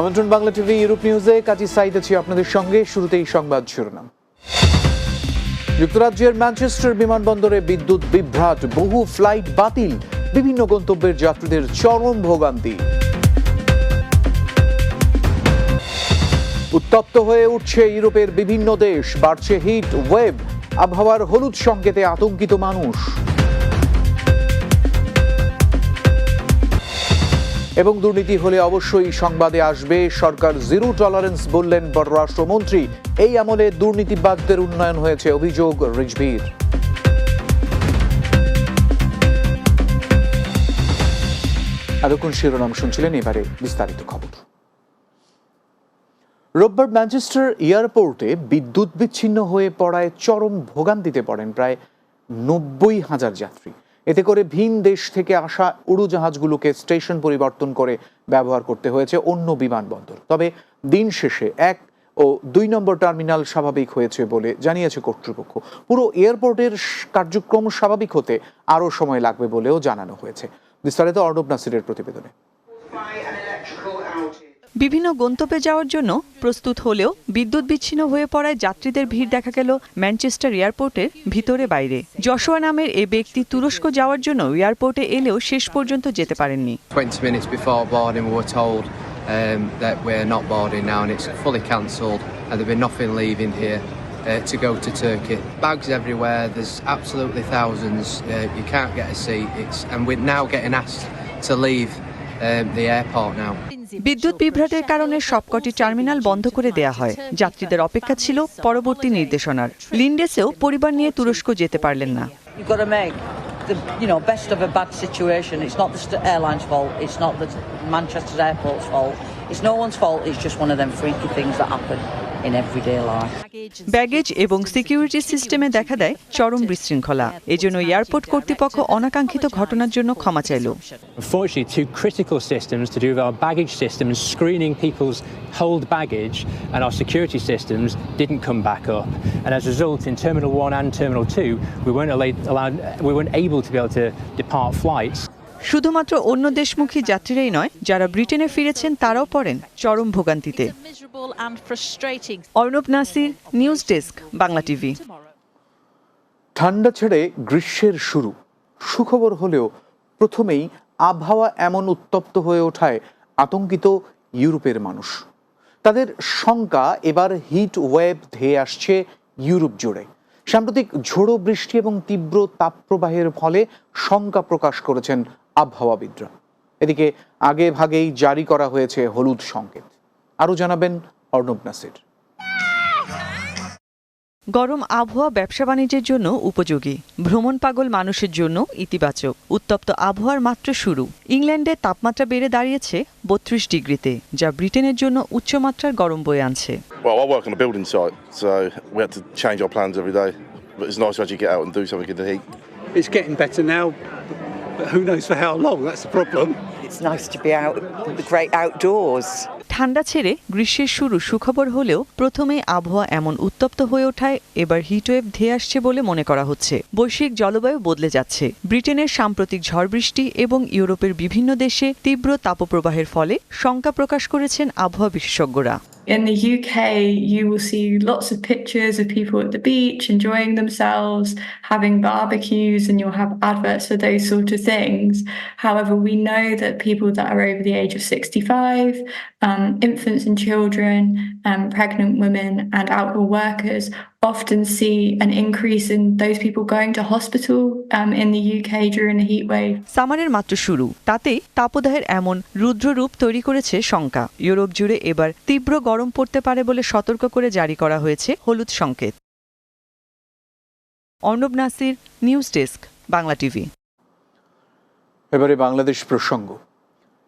আমন্ত্রণ Bangla TV, Europe নিউজে। কাজী সাইদ আছি আপনাদের সঙ্গে। শুরুতেই সংবাদ শিরোনাম। যুক্তরাজ্যের ম্যানচেস্টার বিমানবন্দরে বিদ্যুৎ বিভ্রাট, বহু ফ্লাইট বাতিল, বিভিন্ন গন্তব্যের যাত্রীদের চরম ভোগান্তি। উত্তপ্ত হয়ে উঠছে ইউরোপের বিভিন্ন দেশ, বাড়ছে হিট ওয়েভ, আবহাওয়ার হলুদ সংকেতে আতঙ্কিত মানুষ। এবং দুর্নীতি হলে অবশ্যই সংবাদে আসবে। সরকার জিরো টলারেন্স বললেন পররাষ্ট্রমন্ত্রী। এই আমলে দুর্নীতিবাদদের উন্নয়ন হয়েছে, অভিযোগ রিজভির। এতক্ষণ শিরোনাম শুনছিলেন এবারে বিস্তারিত খবর। রোববার ম্যানচেস্টার এয়ারপোর্টে বিদ্যুৎ বিচ্ছিন্ন হয়ে পড়ায় চরম ভোগান্তিতে পড়েন প্রায় নব্বই হাজার যাত্রী। এতে করে ভিন দেশ থেকে আসা উড়োজাহাজগুলোকে স্টেশন পরিবর্তন করে ব্যবহার করতে হয়েছে অন্য বিমানবন্দর। তবে দিন শেষে এক ও দুই নম্বর টার্মিনাল স্বাভাবিক হয়েছে বলে জানিয়েছে কর্তৃপক্ষ। পুরো এয়ারপোর্টের কার্যক্রম স্বাভাবিক হতে আরও সময় লাগবে বলেও জানানো হয়েছে। বিস্তারিত অর্ণব নাসিরের প্রতিবেদনে। বিভিন্ন গন্তব্যে যাওয়ার জন্য প্রস্তুত হলেও বিদ্যুৎ বিচ্ছিন্ন হয়ে পড়ায় যাত্রীদের ভিড় দেখা গেল ম্যানচেস্টার এয়ারপোর্টের ভিতরে বাইরে। যশোয়া নামের এ ব্যক্তি তুরস্ক যাওয়ার জন্য এয়ারপোর্টে এলেও শেষ পর্যন্ত যেতে পারেননি। To leave um, the airport now. বিদ্যুৎ বিভ্রাটের কারণে সবকটি টার্মিনাল বন্ধ করে দেয়া হয় যাত্রীদের অপেক্ষা ছিল পরবর্তী নির্দেশনার। লিন্ডেসেও পরিবার নিয়ে তুরস্ক যেতে পারলেন না। It's no one's fault, it's just one of them freaky things. Baggage এবং সিকিউরিটি সিস্টেমে দেখা দেয় চরম বিশৃঙ্খলা এজন্য এয়ারপোর্ট কর্তৃপক্ষ অনাকাঙ্ক্ষিত ঘটনার জন্য ক্ষমা চাইল Unfortunately, two critical systems to do our baggage systems, screening people's hold baggage, and our security systems didn't come back up. And as a result, in Terminal 1 and Terminal 2, we weren't allowed, allowed we weren't able to be able to depart flights. শুধুমাত্র অন্য দেশমুখী যাত্রীরাই নয় যারা ব্রিটেনে ফিরেছেন তারাও পড়েন চরম ভোগান্তিতে। Arnab Nasir news desk Bangla TV. ঠান্ডা ছেড়ে গ্রীষ্মের শুরু। সুখবর হলেও প্রথমেই আবহাওয়া এমন উত্তপ্ত হয়ে ওঠায় আতঙ্কিত ইউরোপের মানুষ। তাদের শঙ্কা এবার হিট ওয়েভ ধেয়ে আসছে ইউরোপ জুড়ে। সাম্প্রতিক ঝোড়ো বৃষ্টি এবং তীব্র তাপপ্রবাহের ফলে শঙ্কা প্রকাশ করেছেন আবহাওয়াবিদরা এদিকে আগে ভাগেই জারি করা হয়েছে হলুদ সংকেত। আরও জানাবেন অর্ণব নাসির। গরম আবহাওয়া ব্যবসা বাণিজ্যের জন্য উপযোগী। ভ্রমণ পাগল মানুষের জন্য ইতিবাচক। উত্তপ্ত আবহাওয়ার মাত্র শুরু। ইংল্যান্ডে তাপমাত্রা বেড়ে দাঁড়িয়েছে বত্রিশ ডিগ্রিতে যা ব্রিটেনের জন্য উচ্চমাত্রার গরম বয়ে আনছে. It's getting better now, but who knows for how long? That's the problem. It's nice to be out in the great outdoors. ঠান্ডা ছেড়ে গ্রীষ্মের শুরু সুখবর হলেও প্রথমে আবহাওয়া এমন উত্তপ্ত হয়ে ওঠায় এবার হিটওয়েভ ধেয়ে আসছে বলে মনে করা হচ্ছে বৈশ্বিক জলবায়ু বদলে যাচ্ছে ব্রিটেনের সাম্প্রতিক ঝড় বৃষ্টি এবং ইউরোপের বিভিন্ন দেশে তীব্র তাপপ্রবাহের ফলে শঙ্কা প্রকাশ করেছেন আবহাওয়া বিশেষজ্ঞরা In the UK, you will see lots of pictures of people at the beach enjoying themselves, having barbecues, and you'll have adverts for those sort of things. However, we know that people that are over the age of 65, um, infants and children, um, pregnant women, and outdoor workers often see an increase in those people going to hospital um, in the UK during the heat wave. সামারের মাত্র শুরু। তাতেই তাপদাহের এমন রুদ্র রূপ তৈরি করেছে শঙ্কা। Europe জুড়ে এবার তীব্র গরম পড়তে পারে বলে সতর্ক করে জারি করা হয়েছে হলুদ সংকেত। Arnab Nasir news desk Bangla TV. এবারে বাংলাদেশ প্রসঙ্গ।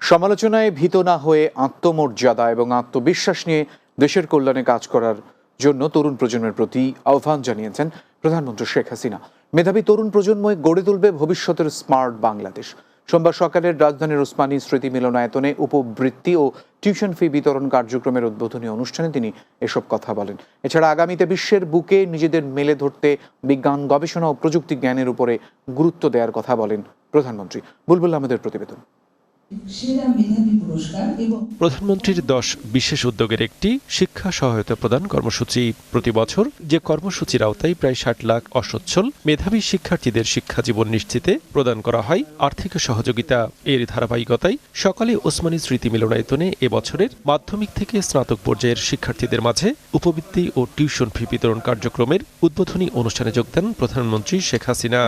সমালোচনায় ভীত না হয়ে আত্মমর্যাদা এবং আত্মবিশ্বাস নিয়ে দেশের কল্যাণে কাজ করার জন্য তরুণ প্রজন্মের প্রতি আহ্বান জানিয়েছেন প্রধানমন্ত্রী শেখ হাসিনা। মেধাবী তরুণ প্রজন্মই গড়ে তুলবে ভবিষ্যতের স্মার্ট বাংলাদেশ। সোমবার সকালের রাজধানীর ওসমানী স্মৃতি মিলনায়তনে উপবৃত্তি ও টিউশন ফি বিতরণ কার্যক্রমের উদ্বোধনী অনুষ্ঠানে তিনি এসব কথা বলেন। এছাড়া আগামীতে বিশ্বের বুকে নিজেদের মেলে ধরতে বিজ্ঞান, গবেষণা ও প্রযুক্তি জ্ঞানের উপরে গুরুত্ব দেওয়ার কথা বলেন প্রধানমন্ত্রী। বুলবুল আহমেদের প্রতিবেদন। প্রধানমন্ত্রীর দশ বিশেষ উদ্যোগের একটি শিক্ষা সহায়তা প্রদান কর্মসূচি। প্রতি বছর যে কর্মসূচির আওতায় প্রায় ষাট লাখ অসচ্ছল মেধাবী শিক্ষার্থীদের শিক্ষা জীবন নিশ্চিতে প্রদান করা হয় আর্থিক সহযোগিতা। এর ধারাবাহিকতায় সকালে ওসমানী স্মৃতি মিলনায়তনে এবছরের মাধ্যমিক থেকে স্নাতক পর্যায়ের শিক্ষার্থীদের মাঝে উপবৃত্তি ও টিউশন ফি বিতরণ কার্যক্রমের উদ্বোধনী অনুষ্ঠানে যোগ দেন প্রধানমন্ত্রী শেখ হাসিনা।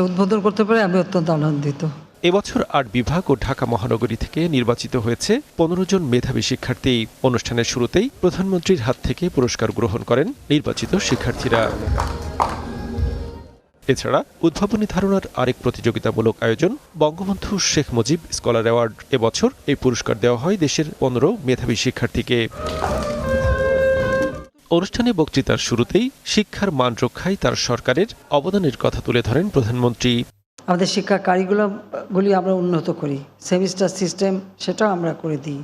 উদ্বোধন করতে পারে আমি অত্যন্ত আনন্দিত। এবছর আট বিভাগ ও ঢাকা মহানগরী থেকে নির্বাচিত হয়েছে পনেরো জন মেধাবী শিক্ষার্থী। অনুষ্ঠানের শুরুতেই প্রধানমন্ত্রীর হাত থেকে পুরস্কার গ্রহণ করেন নির্বাচিত শিক্ষার্থীরা। এছাড়া উদ্ভাবনী ধারণার আরেক প্রতিযোগিতামূলক আয়োজন বঙ্গবন্ধু শেখ মুজিব স্কলার অ্যাওয়ার্ড। এবছর এই পুরস্কার দেওয়া হয় দেশের পনেরো মেধাবী শিক্ষার্থীকে। অনুষ্ঠানে বক্তৃতার শুরুতেই শিক্ষার মান রক্ষায় তার সরকারের অবদানের কথা তুলে ধরেন প্রধানমন্ত্রী। আমাদের শিক্ষা কারিগুলোগুলি আমরা উন্নত করি সেমিস্টার সিস্টেম সেটাও আমরা করে দিই।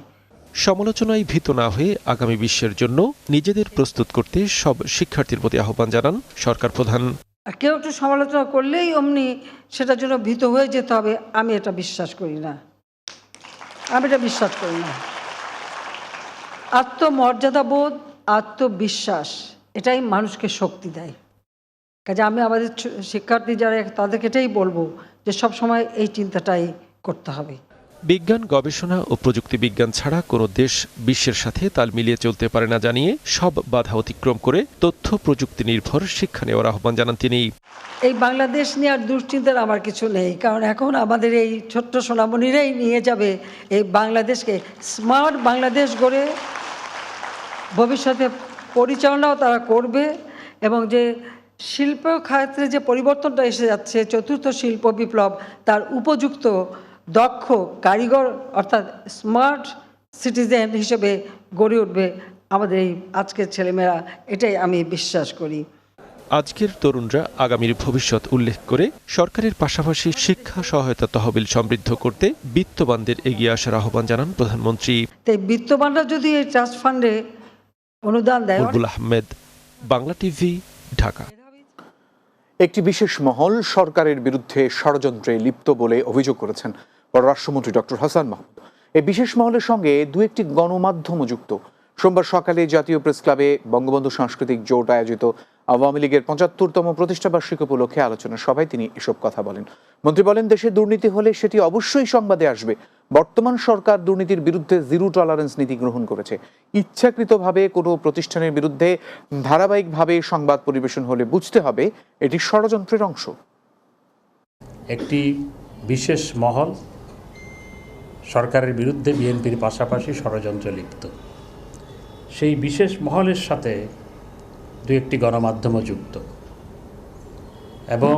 সমালোচনায় ভীত না হয়ে আগামী বিশ্বের জন্য নিজেদের প্রস্তুত করতে সব শিক্ষার্থীর প্রতি আহ্বান জানান সরকার প্রধান। আর কেউ একটু সমালোচনা করলেই অমনি সেটার জন্য ভীত হয়ে যেতে হবে আমি এটা বিশ্বাস করি না। আমি এটা বিশ্বাস করি না। আত্মমর্যাদাবোধ আত্মবিশ্বাস এটাই মানুষকে শক্তি দেয়। কাজে আমি আমাদের শিক্ষার্থী যারা তাদেরকে এটাই বলব যে সব সময় এই চিন্তাটাই করতে হবে। বিজ্ঞান গবেষণা ও প্রযুক্তি বিজ্ঞান ছাড়া কোনো দেশ বিশ্বের সাথে তাল মিলিয়ে চলতে পারে না জানিয়ে সব বাধা অতিক্রম করে তথ্য প্রযুক্তি নির্ভর শিক্ষা নেওয়ার আহ্বান জানান তিনি। এই বাংলাদেশ নিয়ে আর দুশ্চিন্তার আমার কিছু নেই কারণ এখন আমাদের এই ছোট্ট সোনামণিরাই নিয়ে যাবে এই বাংলাদেশকে। স্মার্ট বাংলাদেশ গড়ে ভবিষ্যতে পরিচালনাও তারা করবে এবং যে শিল্প ক্ষেত্রে যে পরিবর্তনটা এসে যাচ্ছে চতুর্থ শিল্প বিপ্লব তার উপযুক্ত দক্ষ কারিগর অর্থাৎ স্মার্ট সিটিজেন হিসেবে গড়ে উঠবে আমাদের এই আজকের ছেলেমেয়েরা। এটাই আমি বিশ্বাস করি। আজকের তরুণরা আগামীর ভবিষ্যৎ উল্লেখ করে সরকারের পাশাপাশি শিক্ষা সহায়তা তহবিল সমৃদ্ধ করতে বিত্তবানদের এগিয়ে আসার আহ্বান জানান প্রধানমন্ত্রী। তাই বিত্তবানরা যদি এই ট্রাস্ট ফান্ডে অনুদান দেয় আহমেদ বাংলা টিভি ঢাকা। একটি বিশেষ মহল সরকারের বিরুদ্ধে ষড়যন্ত্রে লিপ্ত বলে অভিযোগ করেছেন পররাষ্ট্রমন্ত্রী ডক্টর হাসান মাহমুদ। এই বিশেষ মহলের সঙ্গে দু একটি গণমাধ্যমও যুক্ত। সোমবার সকালে জাতীয় প্রেস ক্লাবে বঙ্গবন্ধু সাংস্কৃতিক জোট আয়োজিত আওয়ামী লীগের পঁচাত্তরতম প্রতিষ্ঠাবার্ষিকী উপলক্ষে আলোচনা সভায় তিনি এসব কথা বলেন। মন্ত্রী বলেন, দেশে দুর্নীতি হলে সেটি অবশ্যই সংবাদে আসবে। বর্তমান সরকার দুর্নীতির বিরুদ্ধে জিরো টলারেন্স নীতি গ্রহণ করেছে। ইচ্ছাকৃতভাবে কোনো প্রতিষ্ঠানের বিরুদ্ধে ধারাবাহিকভাবে সংবাদ পরিবেশন হলে বুঝতে হবে, এটি ষড়যন্ত্রের অংশ। একটি বিশেষ মহল সরকারের বিরুদ্ধে বিএনপির পাশাপাশি ষড়যন্ত্রে লিপ্ত। সেই বিশেষ মহলের সাথে দু একটি গণমাধ্যমও যুক্ত। এবং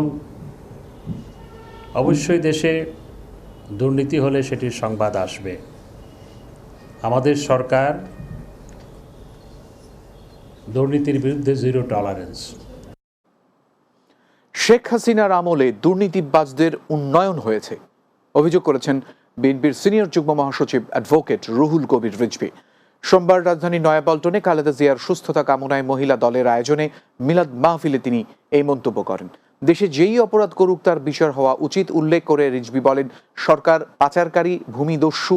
অবশ্যই দেশে দুর্নীতি হলে সেটির সংবাদ আসবে। আমাদের সরকার দুর্নীতির বিরুদ্ধে জিরো টলারেন্স। শেখ হাসিনার আমলে দুর্নীতিবাজদের উন্নয়ন হয়েছে। অভিযোগ করেছেন বিএনপির সিনিয়র যুগ্ম মহাসচিব অ্যাডভোকেট রুহুল কবির রিজভি। সোমবার রাজধানীর নয়াপল্টনে খালেদা জিয়ার সুস্থতা কামনায় মহিলা দলের আয়োজনে মিলাদ মাহফিলে তিনি এই মন্তব্য করেন। দেশে যেই অপরাধ করুক তার বিচার হওয়া উচিত, উল্লেখ করে রিজভি বলেন, সরকার পাচারকারী, ভূমিদস্যু,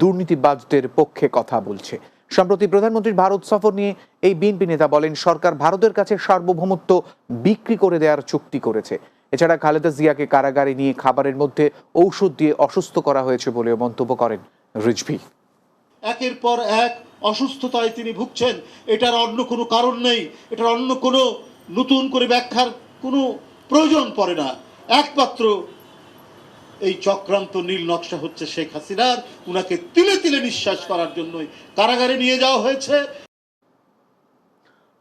দুর্নীতিবাজদের পক্ষে কথা বলছে। সম্প্রতি প্রধানমন্ত্রীর ভারত সফর নিয়ে এই বিএনপি নেতা বলেন, সরকার ভারতের কাছে সার্বভৌমত্ব বিক্রি করে দেওয়ার চুক্তি করেছে। এছাড়া খালেদা জিয়াকে কারাগারে নিয়ে খাবারের মধ্যে ঔষধ দিয়ে অসুস্থ করা হয়েছে বলেও মন্তব্য করেন রিজভি। একের পর এক অসুস্থতায় তিনি ভুগছেন। এটার অন্য কোনো কারণ নেই। এটার অন্য কোনো নতুন করে ব্যাখ্যার কোনো প্রয়োজন পড়ে না। একমাত্র এই চক্রান্ত নীল নকশা হচ্ছে শেখ হাসিনার। উনাকে তিলে তিলে নিঃশ্বাস করার জন্যই কারাগারে নিয়ে যাওয়া হয়েছে।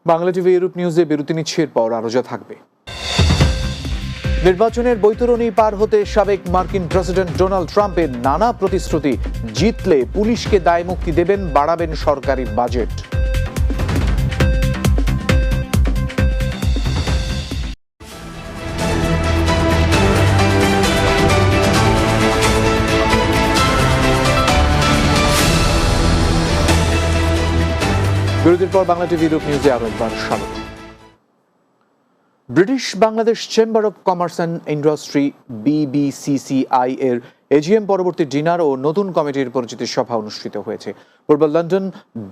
বাংলা টিভি ইউরোপ নিউজে বিরতি নিচ্ছে পর আরও যা থাকবে। নির্বাচনের বৈতরণী পার হতে সাবেক মার্কিন প্রেসিডেন্ট ডোনাল্ড ট্রাম্পের নানা প্রতিশ্রুতি জিতলে পুলিশকে দায় মুক্তি দেবেন, বাড়াবেন সরকারি বাজেট। বিরতির পর বাংলা টিভি ইউরোপ নিউজে আরও একবার স্বাগত। British Bangladesh chamber of commerce and industry BBCCI এর এজিএম পরবর্তী ডিনার ও নতুন কমিটির পরিচিতি সভা অনুষ্ঠিত হয়েছে। পূর্ব লন্ডন,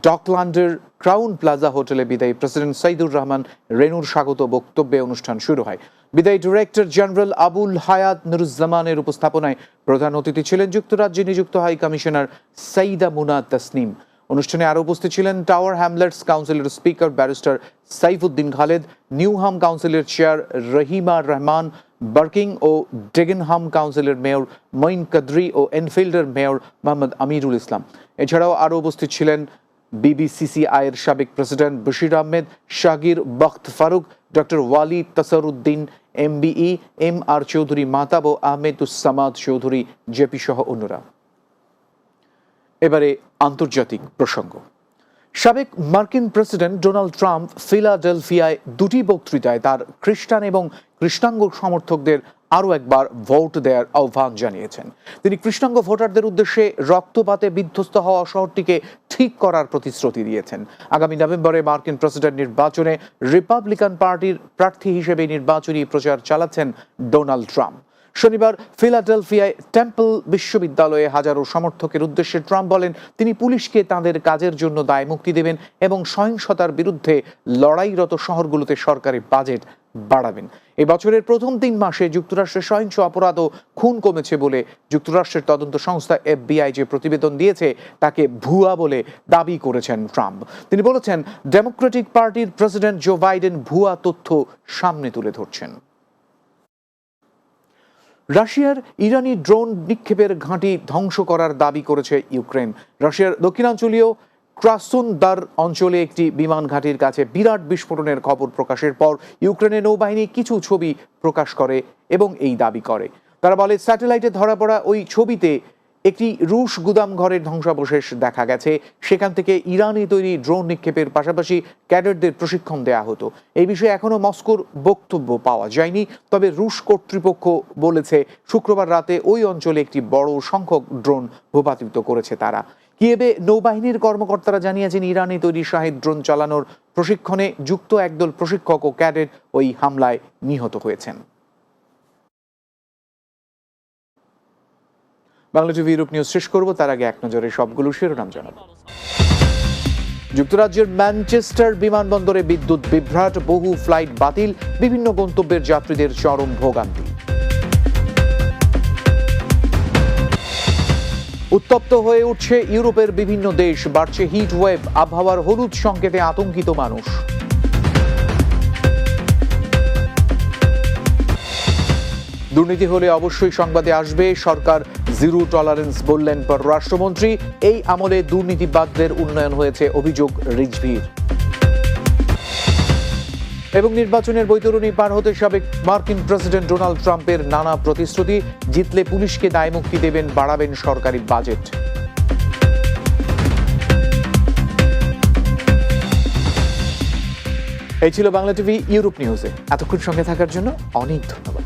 ডকল্যান্ডের ক্রাউন প্লাজা হোটেলে বিদায়ী প্রেসিডেন্ট সাইদুর রহমান রেনুর স্বাগত বক্তব্যে অনুষ্ঠান শুরু হয়। বিদায়ী ডিরেক্টর জেনারেল আবুল হায়াত নুরুজ্জামানের উপস্থাপনায় প্রধান অতিথি ছিলেন যুক্তরাজ্যে নিযুক্ত হাই কমিশনার সাইদা মুনা তসনিম। অনুষ্ঠানে আরও উপস্থিত ছিলেন টাওয়ার হ্যামলেটস কাউন্সিলের speaker barrister Saifuddin Khaled Newham কাউন্সিলের চেয়ার রহিমা রহমান বার্কিং ও ডেগেনহাম কাউন্সিলের মেয়র মঈন কাদরি ও এনফিল্ডের মেয়র মোহাম্মদ আমিরুল ইসলাম এছাড়াও আরও উপস্থিত ছিলেন বিবিসিসিআই এর সাবেক president Bashir Ahmed Shagir Bakht Faruk doctor Wali Tasruddin MBE M R Chowdhury Matab ও আহমেদুসামাদ চৌধুরী জেপি সহ অন্যরা। এবারে আন্তর্জাতিক প্রসঙ্গ। সাবেক মার্কিন প্রেসিডেন্ট ডোনাল্ড ট্রাম্প ফিলাডেলফিয়ায় দুটি বক্তৃতায় তার খ্রিস্টান এবং কৃষ্ণাঙ্গ সমর্থকদের আরও একবার ভোট দেওয়ার আহ্বান জানিয়েছেন। তিনি কৃষ্ণাঙ্গ ভোটারদের উদ্দেশ্যে রক্তপাতে বিধ্বস্ত হওয়া শহরটিকে ঠিক করার প্রতিশ্রুতি দিয়েছেন। আগামী নভেম্বরে মার্কিন প্রেসিডেন্ট নির্বাচনে রিপাবলিকান পার্টির প্রার্থী হিসেবে নির্বাচনী প্রচার চালাচ্ছেন ডোনাল্ড ট্রাম্প। শনিবার ফিলাডেলফিয়ায় টেম্পল বিশ্ববিদ্যালয়ে হাজারো সমর্থকের উদ্দেশ্যে ট্রাম্প বলেন, তিনি পুলিশকে তাদের কাজের জন্য দায় মুক্তি দেবেন এবং সহিংসতার বিরুদ্ধে লড়াইরত শহরগুলোতে সরকারি বাজেট বাড়াবেন। এই বছরের প্রথম তিন মাসে যুক্তরাষ্ট্রের সহিংস অপরাধ ও খুন কমেছে বলে যুক্তরাষ্ট্রের তদন্ত সংস্থা এফবিআই যে প্রতিবেদন দিয়েছে, তাকে ভুয়া বলে দাবি করেছেন ট্রাম্প। তিনি বলেছেন, ডেমোক্রেটিক পার্টির প্রেসিডেন্ট জো বাইডেন ভুয়া তথ্য সামনে তুলে ধরছেন। রাশিয়ার ইরানি ড্রোন নিক্ষেপের ঘাঁটি ধ্বংস করার দাবি করেছে ইউক্রেন। রাশিয়ার দক্ষিণাঞ্চলীয় ক্রাসুনদার অঞ্চলে একটি বিমান ঘাঁটির কাছে বিরাট বিস্ফোরণের খবর প্রকাশের পর ইউক্রেনের নৌবাহিনী কিছু ছবি প্রকাশ করে এবং এই দাবি করে। তারা বলে, স্যাটেলাইটে ধরা পড়া ওই ছবিতে একটি রুশ গুদাম ঘরের ধ্বংসাবশেষ দেখা গেছে। সেখান থেকে ইরানি তৈরি ড্রোন নিক্ষেপের পাশাপাশি ক্যাডেটদের প্রশিক্ষণ দেয়া হতো। এই বিষয়ে এখনও মস্কোর বক্তব্য পাওয়া যায়নি। তবে রুশ কর্তৃপক্ষ বলেছে, শুক্রবার রাতে ওই অঞ্চলে একটি বড় সংখ্যক ড্রোন ভূপাতিত করেছে তারা। কিয়েবে নৌবাহিনীর কর্মকর্তারা জানিয়েছেন, ইরানি তৈরি শাহিদ ড্রোন চালানোর প্রশিক্ষণে যুক্ত একদল প্রশিক্ষক ও ক্যাডেট ওই হামলায় নিহত হয়েছেন। বাংলা টিভি ইউরোপ নিউজ শেষ করব। তার আগে এক নজরে সবগুলো শিরোনাম জানাব। যুক্তরাজ্যের ম্যানচেস্টার বিমানবন্দরে বিদ্যুৎ বিভ্রাট, বহু ফ্লাইট বাতিল, বিভিন্ন গন্তব্যের যাত্রীদের চরম ভোগান্তি। উত্তপ্ত হয়ে উঠছে ইউরোপের বিভিন্ন দেশ, বাড়ছে হিট ওয়েভ আবহাওয়ার হলুদ সংকেতে আতঙ্কিত মানুষ। দুর্নীতি হলে অবশ্যই সংবাদে আসবে। সরকার জিরো টলারেন্স বললেন পররাষ্ট্রমন্ত্রী। এই আমলে দুর্নীতিবাদদের উন্নয়ন হয়েছে, অভিযোগ রিজভির। এবং নির্বাচনের বৈতরণী পার হতে সাবেক মার্কিন প্রেসিডেন্ট ডোনাল্ড ট্রাম্পের নানা প্রতিশ্রুতি, জিতলে পুলিশকে দায় মুক্তি দেবেন, বাড়াবেন সরকারি বাজেট। এই ছিল বাংলা টিভি, ইউরোপ নিউজে। এতক্ষণ সঙ্গে থাকার জন্য অনেক ধন্যবাদ।